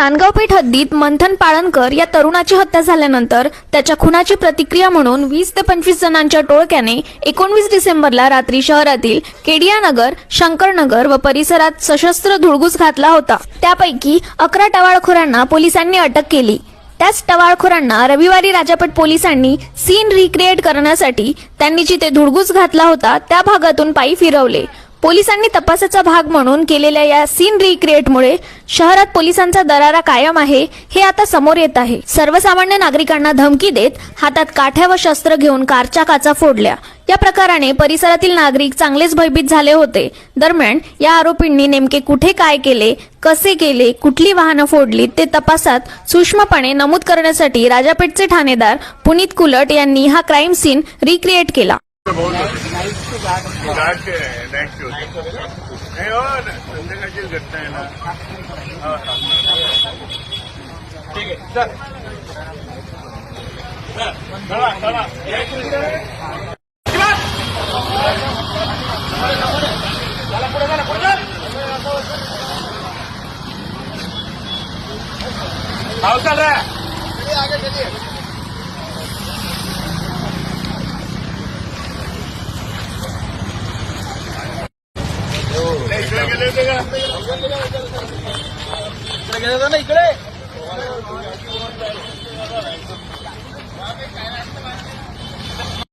नांदगावपेठ हद्दीत मंथन पाळणकर या तरुणाची हत्या झाल्यानंतर त्याच्या खुनाची प्रतिक्रिया म्हणून वीस ते पंचवीस जणांच्या टोळक्याने एकोणवीस डिसेंबरला रात्री शहरातील केडियानगर शंकरनगर व परिसरात सशस्त्र धुळगूस घातला होता. त्यापैकी अकरा टवाळखोरांना पोलिसांनी अटक केली. त्याच टवाळखोरांना रविवारी राजापेठ पोलिसांनी सीन रिक्रिएट करण्यासाठी त्यांनी जिथे धुडगूस घातला होता त्या भागातून पायी फिरवले. पोलिसांनी तपासाचा भाग म्हणून केलेल्या या सीन रिक्रिएटमुळे शहरात पोलिसांचा दरारा कायम आहे हे आता समोर येत आहे. सर्वसामान्य नागरिकांना धमकी देत हातात काठ्या व शस्त्र घेऊन कारच्या काचा फोडल्या. या प्रकाराने परिसरातील नागरिक चांगलेच भयभीत झाले होते. दरम्यान या आरोपींनी नेमके कुठे काय केले कसे केले कुठली वाहनं फोडली ते तपासात सूक्ष्मपणे नमूद करण्यासाठी राजापेठचे ठाणेदार पुनीत कुलट यांनी हा क्राईम सीन रिक्रिएट केला. घाट के नाईट शो नाही हो संध्याकाळचीच घटना आहे ना ठीक आहे चल चला चला चाल रे इकडे